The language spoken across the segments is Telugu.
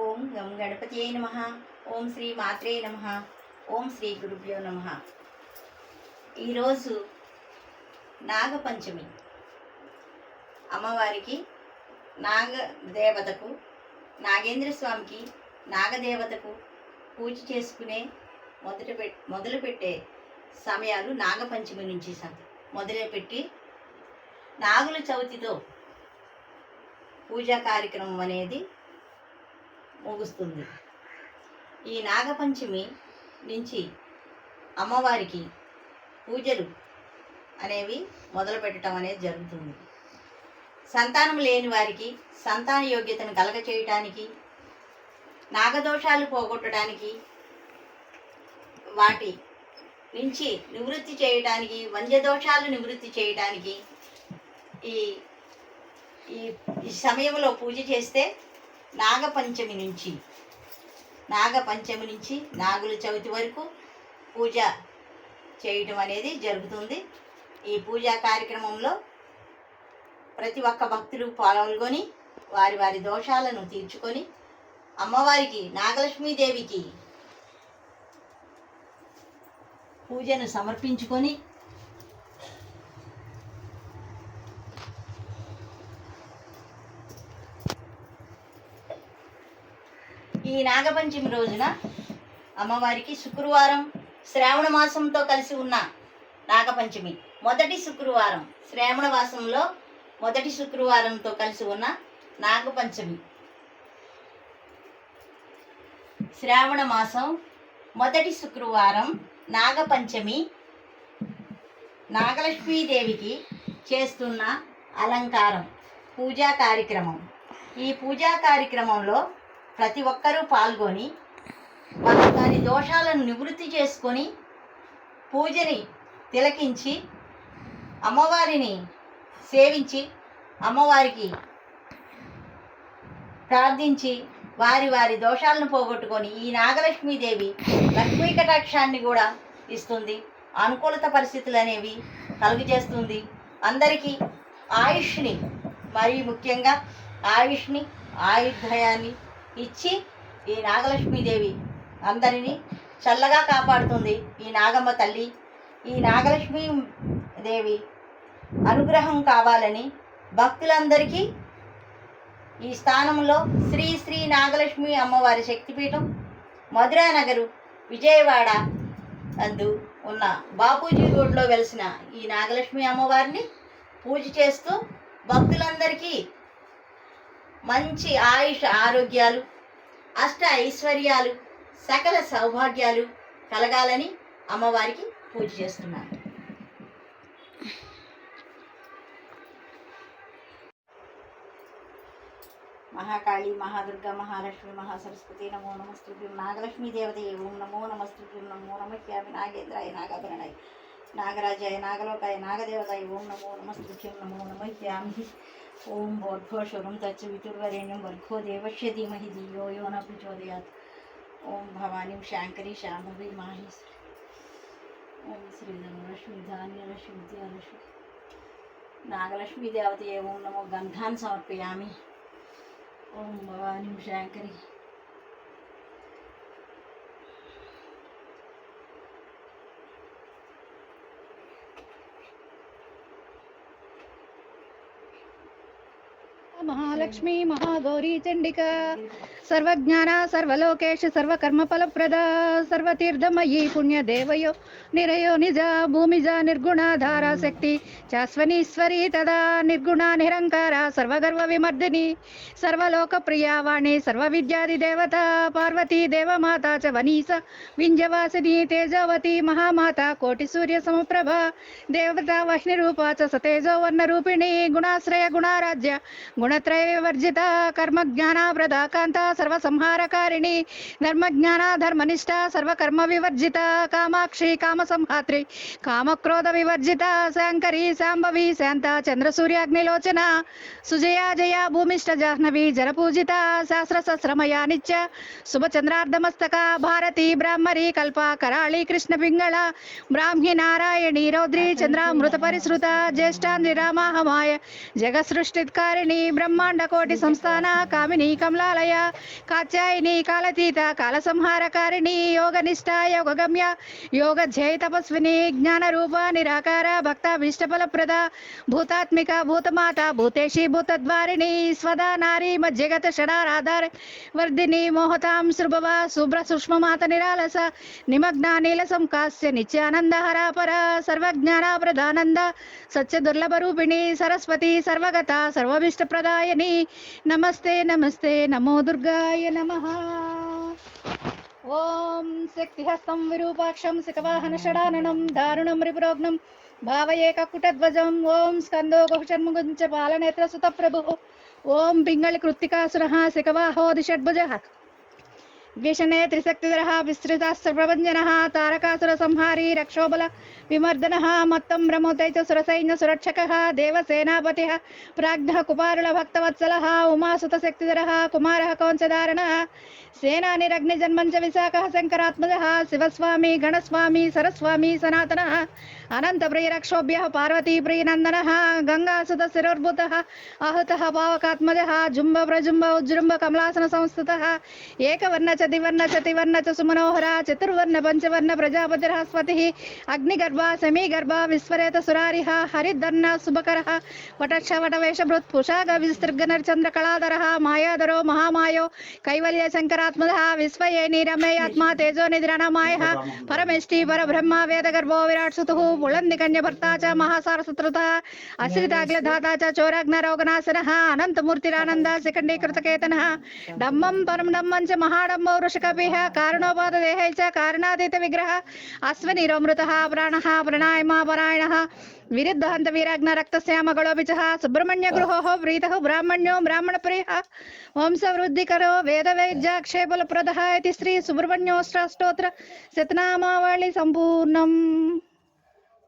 ఓం గం గణపతి అయి నమ. ఓం శ్రీ మాత్రే నమ. ఓం శ్రీ గురుభ్యో నమ. ఈరోజు నాగపంచమి. అమ్మవారికి నాగ దేవతకు నాగేంద్ర స్వామికి నాగదేవతకు పూజ చేసుకునే మొదట పె మొదలుపెట్టే సమయాలు నాగపంచమి నుంచి మొదలుపెట్టి నాగుల చవితితో పూజా కార్యక్రమం అనేది ముగుస్తుంది. ఈ నాగపంచమి నుంచి అమ్మవారికి పూజలు అనేవి మొదలు పెట్టడం అనేది జరుగుతుంది. సంతానం లేని వారికి సంతాన యోగ్యతను కలగ చేయటానికి నాగదోషాలు పోగొట్టడానికి వాటి నుంచి నివృత్తి చేయటానికి వంద్యదోషాలు నివృత్తి చేయటానికి ఈ ఈ ఈ సమయంలో పూజ చేస్తే నాగపంచమి నుంచి నాగపంచమి నుంచి నాగుల చవితి వరకు పూజ చేయటం అనేది జరుగుతుంది. ఈ పూజా కార్యక్రమంలో ప్రతి ఒక్క భక్తులు పాల్గొని వారి వారి దోషాలను తీర్చుకొని అమ్మవారికి నాగలక్ష్మీదేవికి పూజను సమర్పించుకొని ఈ నాగపంచమి రోజున అమ్మవారికి శుక్రవారం శ్రావణ మాసంతో కలిసి ఉన్న నాగపంచమి. మొదటి శుక్రవారం శ్రావణ మాసంలో మొదటి శుక్రవారంతో కలిసి ఉన్న నాగపంచమి. శ్రావణ మాసం మొదటి శుక్రవారం నాగపంచమి. నాగలక్ష్మీదేవికి చేస్తున్న అలంకారం పూజా కార్యక్రమం. ఈ పూజా కార్యక్రమంలో ప్రతి ఒక్కరూ పాల్గొని వారి వారి దోషాలను నివృత్తి చేసుకొని పూజని తిలకించి అమ్మవారిని సేవించి అమ్మవారికి ప్రార్థించి వారి వారి దోషాలను పోగొట్టుకొని ఈ నాగలక్ష్మీదేవి లక్ష్మీ కటాక్షాన్ని కూడా ఇస్తుంది. అనుకూలత పరిస్థితులు అనేవి కలుగజేస్తుంది అందరికీ ఆయుష్ని మరీ ముఖ్యంగా ఆయుష్ని ఆయుర్ధయాన్ని ఇచ్చి ఈ నాగలక్ష్మీదేవి అందరినీ చల్లగా కాపాడుతుంది ఈ నాగమ్మ తల్లి. ఈ నాగలక్ష్మీ దేవి అనుగ్రహం కావాలని భక్తులందరికీ ఈ స్థానంలో శ్రీ శ్రీ నాగలక్ష్మి అమ్మవారి శక్తిపీఠం మధురానగరు విజయవాడ అందు ఉన్న బాపూజీ రోడ్లో వెలిసిన ఈ నాగలక్ష్మి అమ్మవారిని పూజ చేస్తూ భక్తులందరికీ మంచి ఆయుష ఆరోగ్యాలు అష్ట ఐశ్వర్యాలు సకల సౌభాగ్యాలు కలగాలని అమ్మవారికి పూజ చేస్తున్నాను. మహాకాళి మహాదుర్గ మహాలక్ష్మి మహాసరస్వతి నమో నమస్తుభ్యం నాగలక్ష్మీ దేవతే ఓం నమో నమస్తుభ్యం నమో నమస్యామి నాగేంద్రాయ నాగాభరణాయ నాగరాజాయ నాగలోకాయ నాగదేవతాయ ఓం నమో నమస్తుభ్యం నమో నమస్యామి ओम भोर्भो शुभम तत्सवितुर्वरेण्यं वर्घो देवस्य धीमहि धियो यो न प्रचोदयात्। ओम भवानीं शाङ्करी श्यामभि माहि ओम श्रीधनुरश्मि धान्यलक्ष्मि विद्यालक्ष्मि नागलक्ष्मी देवते ओम नमो गन्धान् समर्पयामि। ओम भवानीं शाङ्करी। మహాలక్ష్మి మహాగౌరీ చండిక. సర్వజ్ఞాన సర్వలోకేష సర్వకర్మఫలప్రద సర్వతీర్థమయీ పుణ్యదేవయో నిరయో నిజ భూమిజ నిర్గుణాధార శక్తి శాశ్వనీశ్వరీ తదా నిర్గుణ నిరంకార సర్వగర్వ విమర్దిని సర్వలోక ప్రియావాణి సర్వ విద్యాది దేవత పార్వతీ దేవమాత చ వనీస వింజవాసిని తేజవతి మహామాత కోటి సూర్య సమప్రభ దేవత వహ్ని రూప చ సతేజో వర్ణ రూపిణి గుణాశ్రయ గుణారాజ్య గుణ गुणत्रयवर्जिता कर्मज्ञानाव्रदा कान्ता सर्वसंहारकारिणी धर्मज्ञाना धर्मनिष्ठा सर्वकर्मविवर्जिता कामाक्षी कामसंहात्री कामक्रोधविवर्जिता शाङ्करी साम्भवी शान्ता चन्द्रसूर्याग्निलोचना सुजया जया भूमिष्ठ जलपूजिता सहस्रसहस्रमया नित्य शुभचन्द्रार्धमस्तका भारती ब्राह्मरी कल्पा कराळी कृष्णपिङ्गळ ब्राह्मी नारायणी रौद्री चन्द्रामृतपरिसृता ज्येष्ठान्विरामा हमाय जगत्सृष्टित्कारिणी బ్రహ్మాండ కోటి సంస్థాన కామిని కమలాలయ కాత్యాయిని కాలతీత కాల సంహారకారిణి యోగనిష్ట యోగగమ్య యోగ ధ్యేయ తపస్విని జ్ఞాన రూప నిరాకార భక్త విష్టఫలప్రద భూతాత్మిక భూతమాత భూతేషి భూతద్వారిణి స్వదా నారీ మధ్యగత షడారాధార వర్ధిని మోహతాం సృభవ శుభ్ర సుష్మమాత నిరాలస నిమగ్న నీలసం కాస్య నిత్యానందహర పర సర్వజ్ఞాన ప్రదానంద సత్య దుర్లభ రూపిణి సరస్వతి సర్వగత సర్వభిష్ట ప్రదాయని నమస్తే నమస్తే నమో దుర్గాయ నమ. ఓం శక్తిహస్తం విరూపాక్షం శిఖవాహన షడాననం దారుణం రిపురోగ్నం భావయే కక్కుటధ్వజం ఓం స్కందో గుహషణ్ముగుంచ పాలనేత్ర సుత ప్రభు ఓం పింగళి కృత్తికాసుర శిఖవాహోది షడ్భుజ ద్విషణే త్రిశక్తిధర విస్తృతాస్త్ర ప్రభంజన తారకాసుర సంహారీ రక్షోబల విమర్దన మత్తం రమోదైత సురసైన్య సురక్షక దేవసేనాపతి ప్రాజ్ఞ కుమారుల భక్తవత్సల ఉమాసుత శక్తిధర కుమార కౌంచధారణ సేనానిరగ్ని జన్మంచ విశాఖ శంకరాత్మజ శివస్వామి గణస్వామి సరస్వామి సనాతన अनन्तप्रियरक्षोभ्यः पार्वतीप्रियनन्दनः गङ्गासुतशिरोर्भूतः आहुत पावकात्मजः जुम्बप्रजुम्ब उज्जृम्बकमलासनसंस्थितः एकवर्ण कमलासन द्विवर्ण च चतिवर्ण चतिवर्ण चुमनोहर चतुर्वर्ण पंचवर्ण पञ्चवर्ण अग्निगर्भ समीगर्भ विस्वरेत विस्वरेतसुरारिः हरिद्धर्ण सुभकरः वटक्ष वटवेषभृत्पुषाग कलाधर मायाधरो महामायो कैवल्यशङ्करात्मजः रमे आत्मा तेजो निधिरणमायः परमेष्टि परब्रह्म वेदगर्भो सुतु मुळन्नि कन्यभर्ता महासारसुत्रतः अश्रिताग्लधाता चोराग्नरोगनाशनः अनन्तमूर्तिरानन्दः शिखण्डीकृतकेतनः डम्बं परं डम्बं च महाडम्बो वृषकपिः कारणोपाददेहै च कारणातीतविग्रहः अश्वनिरोमृतः प्राणः प्रणयमापरायणः विरुद्ध हन्त वीराग्न रक्तश्यामगोलोभिचः सुब्रह्मण्यगृहोः प्रीतः ब्राह्मण्यो ब्राह्मणप्रियः। वंशवृद्धिकरो वेदवैद्याक्षेबलप्रदः इति श्रीसुब्रह्मण्योऽष्टाष्टोत्र शतनामावळि सम्पूर्णम्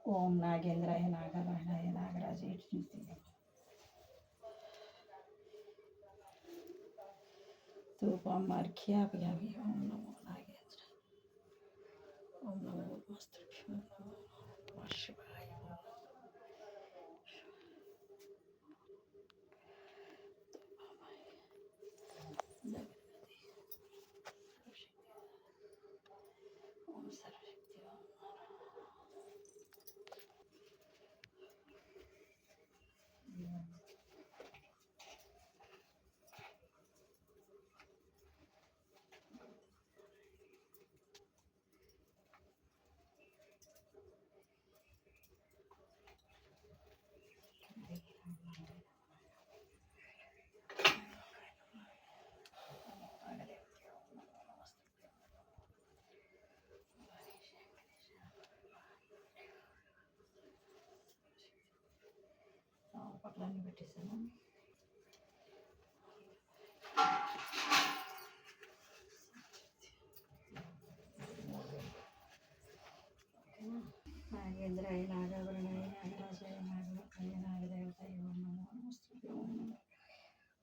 ఓం నాగేంద్రాయ నాగరాయణాయ నాగరాజాయ ధూపం అర్ఘ్యాపయామి ఓం నమో నాగేంద్ర ఓం నమో మస్తభ్యో పట్లన్నీ పెట్టేసాను నాగేంద్రాయ నాగాభరణాయ నాగరాజాయ నాగలోకాయ నాగదేవతాయ ఓం నమో నమస్తే ఓం నమో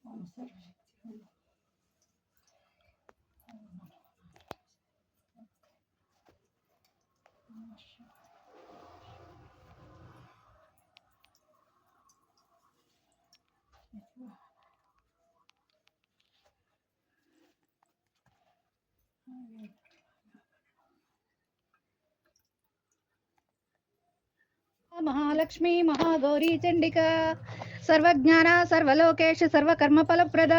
ఓం సర్వశక్తి ఓం ఓం నమో నమః శివాయ. మహాలక్ష్మి మహాగౌరీ చండిక సర్వజ్ఞాన సర్వలోకేష సర్వకర్మ ఫలప్రద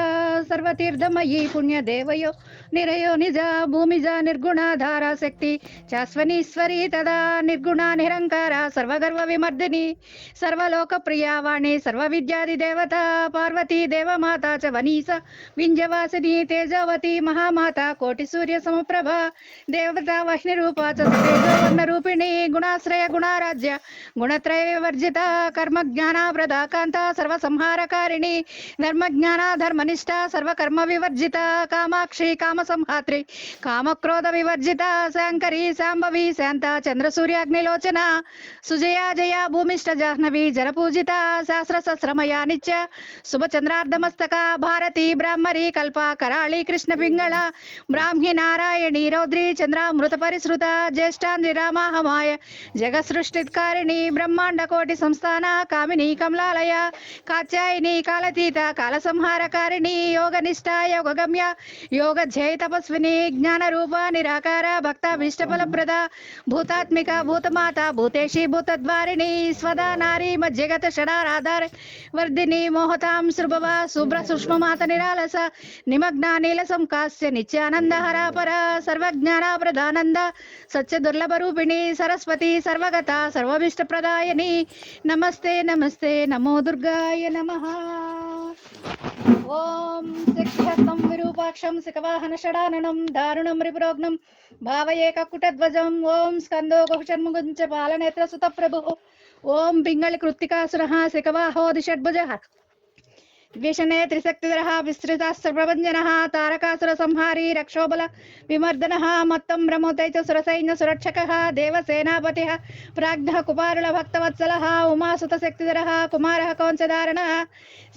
సర్వతీర్థమయీ పుణ్యదేవయో నిరయో నిజ భూమిజ నిర్గుణాధార శక్తి శాశ్వనీశ్వరి తదా నిర్గుణ నిరంకార సర్వగర్వ విమర్దిని సర్వలోక ప్రియా వాణి సర్వ విద్యాది దేవత పార్వతీ దేవమాత చ వనీస వింజవాసిని తేజవతి మహామాత కోటి సూర్య సమప్రభ దేవత వహ్ని రూపా చ తేజోవర్ణ రూపిణి గుణాశ్రయ గుణారాజ్య గుణత్రయ వివర్జిత కర్మ జ్ఞాన सर्वसंहारकारिणी धर्मज्ञाना धर्मनिष्ठा सर्वकर्मविवर्जिता, कामाक्षी काम संहात्री काम क्रोध विवर्जिता शंकरी सांभवी शांता चंद्र सूर्य अग्निलोचना सुजया, जया, भूमिष्ठ, जाह्नवी जल पूजिता जनपूजिता सहस्रसस्रमया नित्य शुभचन्द्रार्धमस्तका भारती, ब्राह्मरी, कल्पा कराली कृष्ण पिंगला ब्राह्मी, नारायणी, रौद्री चन्द्रामृतपरिसृता ब्रह्मांड कोटि संस्थान, कामिनी, कमलालया కల్ప కాలతీత కాలసంహారకారిణి యోగ నిష్ట యోగ గమ్య యోగ ధ్యేయ తపస్విని జ్ఞాన రూప నిరాకార భక్త విష్టఫలప్రద భూతాత్మిక భూతమాత భూతేషి భూతద్వారిణి స్వదా నారీ మధ్యగత షడారాధార వర్ధిని మోహతాం సృభవ శుభ్ర సుష్మమాత నిరాలస నిమగ్న నీలసం కాస్య నిత్యానంద హరాపర సర్వజ్ఞాన ప్రదానంద సత్య దుర్లభ రూపిణి సరస్వతి సర్వగత సర్వభిష్ట ప్రదాయని నమస్తే నమస్తే నమో దుర్గాయ నమః. ఓం శక్తిహస్తం విరూపాక్షం శిఖవాహన షడాననం దారుణం రిపురోగ్నం భావయే కకుటధ్వజం ఓం స్కందో బహుషణ్ముగుంచ పాలనేత్ర సుత ప్రభు ఓం పింగళి త్రిశక్తిధర విస్తృతాస్త్రప్రభంజన తారకాసుర సంహారీ రక్షోబల విమర్దన మత్తం బ్రహ్మోతై సురసైన్య సురక్షక దేవసేనాపతి ప్రాజ్ఞ కుమారుల భక్తవత్సల ఉమాసుత శక్తిధర కుమార కౌంచధారణ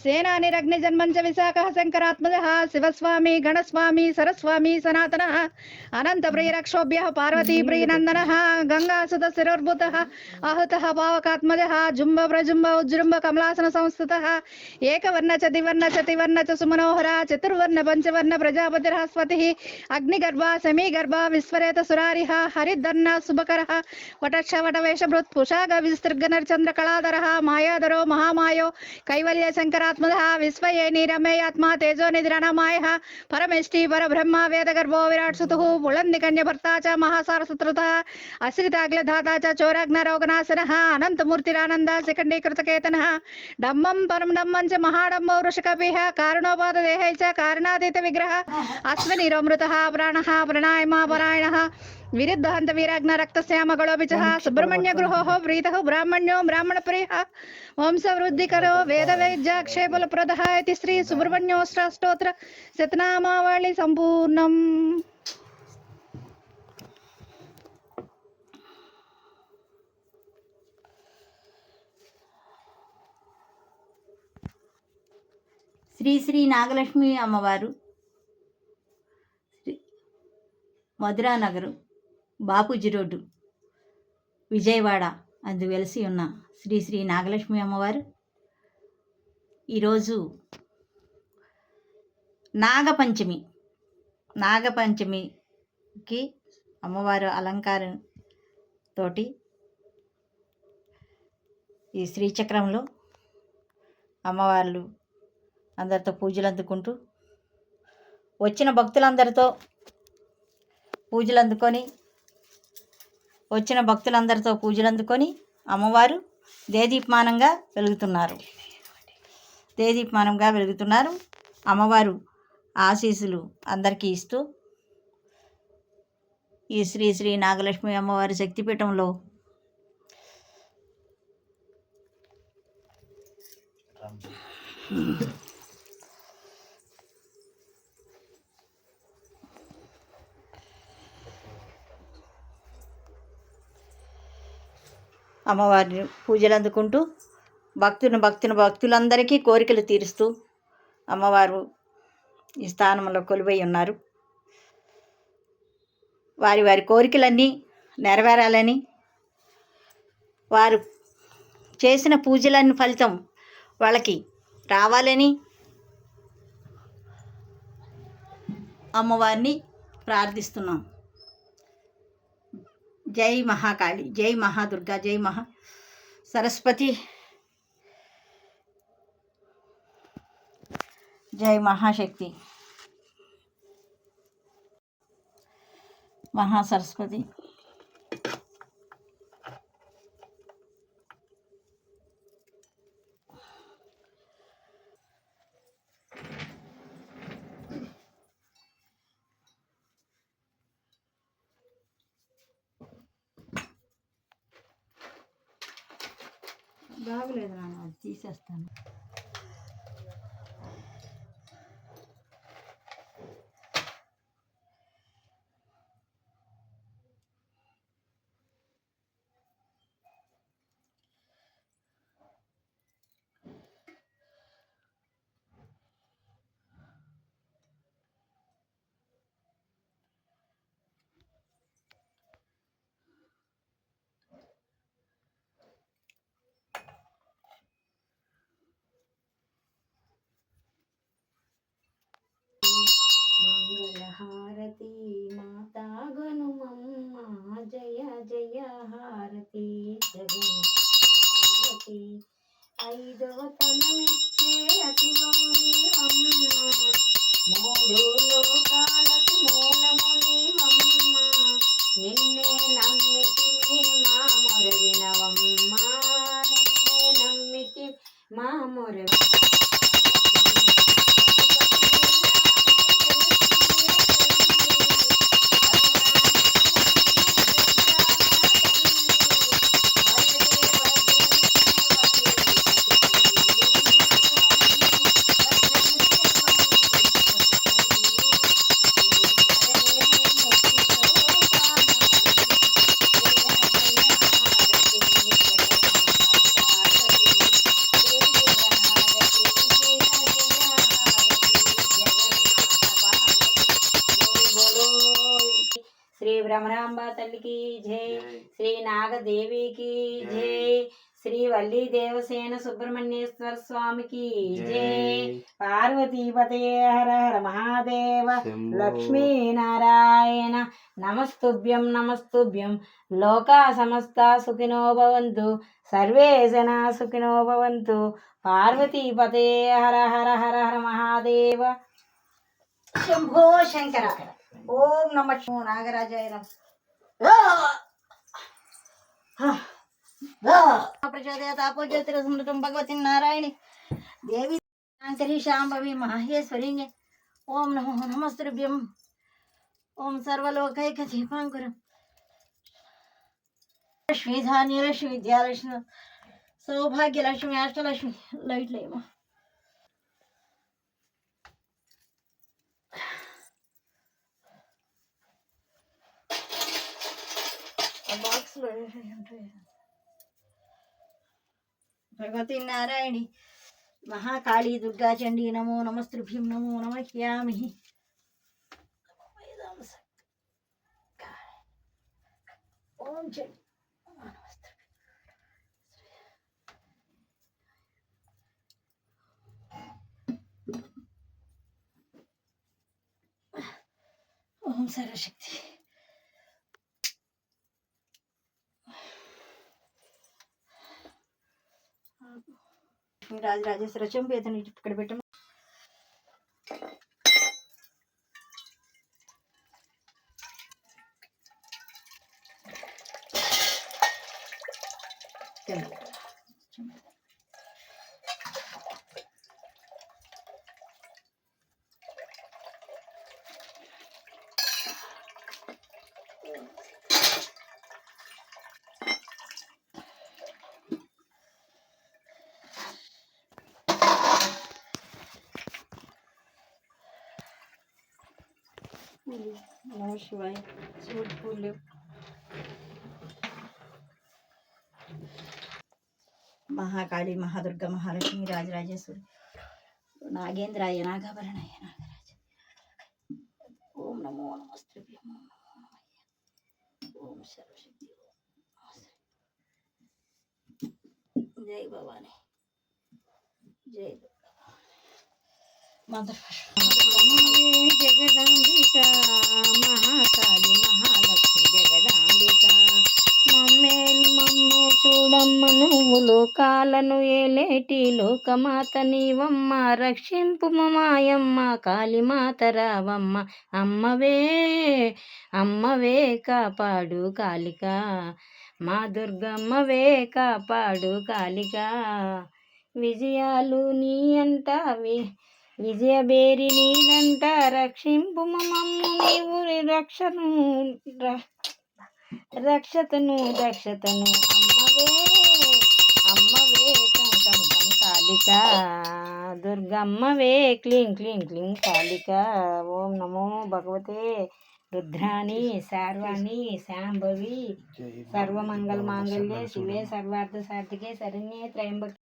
సేనానిరగ్ని జన్మంచ విశాఖ శంకరాత్మజ శివస్వామి గణస్వామి సరస్వామి సనాతన అనంత ప్రియరక్షోభ్య పార్వతీ ప్రియనందన గంగాసుత శిరోర్భుత ఆహుత పావకాత్మజ జుంబ ప్రజుంబ ఉజృంబ కమలాసన సంస్థిత ఏకవర్ణ చ దివర్ణ చ తివర్ణ చ సుమనోహర చతుర్వర్ణ పంచవర్ణ ప్రజాపతిరస్పతి అగ్నిగర్భ సమీగర్భ విశ్వరేత సురారిహ హరిధర్ణ శుభకర వటక్ష వటవేషభృత్ పుషాగ విస్తృగనర్చంద్ర కళాధర మాయాధరో మహామాయో కైవల్య శంకరాత్మద విశ్వయేని రమేయాత్మా తేజో నిధిరణమాయ పరమేష్టి పరబ్రహ్మ వేదగర్భో విరాట్ సుతు పుళంది కన్య భర్త చ మహాసారసుతృత అశ్రితాగ్లధాత చ చోరగ్నరోగనాశన అనంతమూర్తిరానంద శిఖండీకృతకేతన డమ్మం పరం డమ్మం చ మహాడంబో వృషకపిః కారణోపాత దేహై చ కారణాతీత విగ్రహ అశ్వనిరోమృత ప్రాణ ప్రణాయమా పరాయణ విరుద్ధహంత వీరాగ్న రక్తశ్యామగళోపి చ సుబ్రహ్మణ్య గృహో ప్రీత బ్రాహ్మణ్యో బ్రాహ్మణ ప్రియ వంశవృద్ధికరో వేద వేద్యాక్షేపల ప్రద ఇది శ్రీ సుబ్రహ్మణ్యోష్టాష్టోత్ర శతనామావళి సంపూర్ణం శ్రీ శ్రీ నాగలక్ష్మి అమ్మవారు శ్రీ- మధురా నగరు బాపూజీ రోడ్డు విజయవాడ అందు వెలిసి ఉన్న శ్రీ శ్రీ నాగలక్ష్మి అమ్మవారు. ఈరోజు నాగపంచమి నాగపంచమికి అమ్మవారు అలంకారం తోటి ఈ శ్రీచక్రంలో అమ్మవార్లు అందరితో పూజలు అందుకుంటూ వచ్చిన భక్తులందరితో పూజలు అందుకొని వచ్చిన భక్తులందరితో పూజలు అందుకొని అమ్మవారు దేదీప్మానంగా వెలుగుతున్నారు. దేదీప్మానంగా వెలుగుతున్నారు. అమ్మవారు ఆశీస్సులు అందరికీ ఇస్తూ ఈ శ్రీ శ్రీ నాగలక్ష్మి అమ్మవారి శక్తిపీఠంలో అమ్మవారిని పూజలు అందుకుంటూ భక్తుని భక్తుని భక్తులందరికీ కోరికలు తీరుస్తూ అమ్మవారు ఈ స్థానంలో కొలువై ఉన్నారు. వారి వారి కోరికలన్నీ నెరవేరాలని వారు చేసిన పూజలన్నీ ఫలితం వాళ్ళకి రావాలని అమ్మవారిని ప్రార్థిస్తున్నాం. జై మహాకాళి జై మహాదుర్గా జై మహా సరస్వతి జై మహాశక్తి మహాసరస్వతి బాగలేదు నాన్న హారతి మాతా గనుమమ్మ జయ జయ హారతి జగన్. హారతి. ఐదవ తనమిచ్చే అతివమ్మ మూడు లోకాలకు మూలము నీవమ్మ నిన్నే నమ్మితి మా మొరవినవమ్మ నిన్నే నమ్మితి మా మొరవి భ్రమరాంబ తల్లికి జై. శ్రీ నాగదేవికి జై. శ్రీ వల్లి దేవసేన సుబ్రహ్మణ్యేశ్వర స్వామికి జై. పార్వతీపతే హర హర మహాదేవ. లక్ష్మీనారాయణ నమస్తుభ్యం నమస్తుభ్యం. లోకా సమస్త సుఖినో భవంతు. సర్వే జనా సుఖినో భవంతు. పార్వతీపతే హర హర హర హర మహాదేవ. శంభో శంకర ఓం నమ శివో నాగరాజాయ నమ ప్రచోదయాపో జ్యోతిరస్మృతం భగవతి నారాయణి దేవి శాంకరి శాంభవి మహేశ్వరి ఓం నమో నమస్తుభ్యం ఓం సర్వలోకైక దీపాంకురం లక్ష్మీ ధాన్యలక్ష్మి విద్యాలక్ష్మి సౌభాగ్యలక్ష్మి అష్టలక్ష్మి లైట్లు ఏమో బాక్స్లో ఉంటాయి భగవతి నారాయణి మహాకాళీ దుర్గా చండీ నమో నమస్తృభ్యం నమో నమహ్యామి ఓం చండి ఓం సర్వశక్తి రాజరాజేశ్వర చెంపు ఏదైనా ఇక్కడ పెట్టం నమ శివాయ శివుడి పూలు మహాకాళి మహాదుర్గ మహాలక్ష్మి రాజరాజేశ్వరి నాగేంద్రాయ నాగాభరణాయ నాగరాజ ఓం నమో నమస్తే ఓం సర్వశక్తి జై భవాని జై మదర్ జగదాంబిక మహాకాళి మహాలక్ష్మి జగదాంబిక. మమ్మేల్ మమ్మే చూడమ్మ నువ్వు లోకాలను ఏలేటి లోకమాత నీవమ్మ. రక్షింపు మాయమ్మ కాళీమాత రావమ్మ. అమ్మవే అమ్మవే కాపాడు కాళిక. మా దుర్గమ్మవే కాపాడు కాళిక. విజయాలు నీ అంటావి విజయబేరి నీదంట రక్షింపు మమ్ము నీవు రక్షను రక్షతను దక్షతను అమ్మవే అమ్మవే కం కం కం కాళిక. దుర్గమ్మవే క్లీం క్లీం క్లీం కాళిక. ఓం నమో భగవతే రుద్రాణి శార్వాణి శాంభవి. సర్వమంగళ మాంగళ్యే శివే సర్వార్థ సాధికే శరణ్యే త్రయంబకే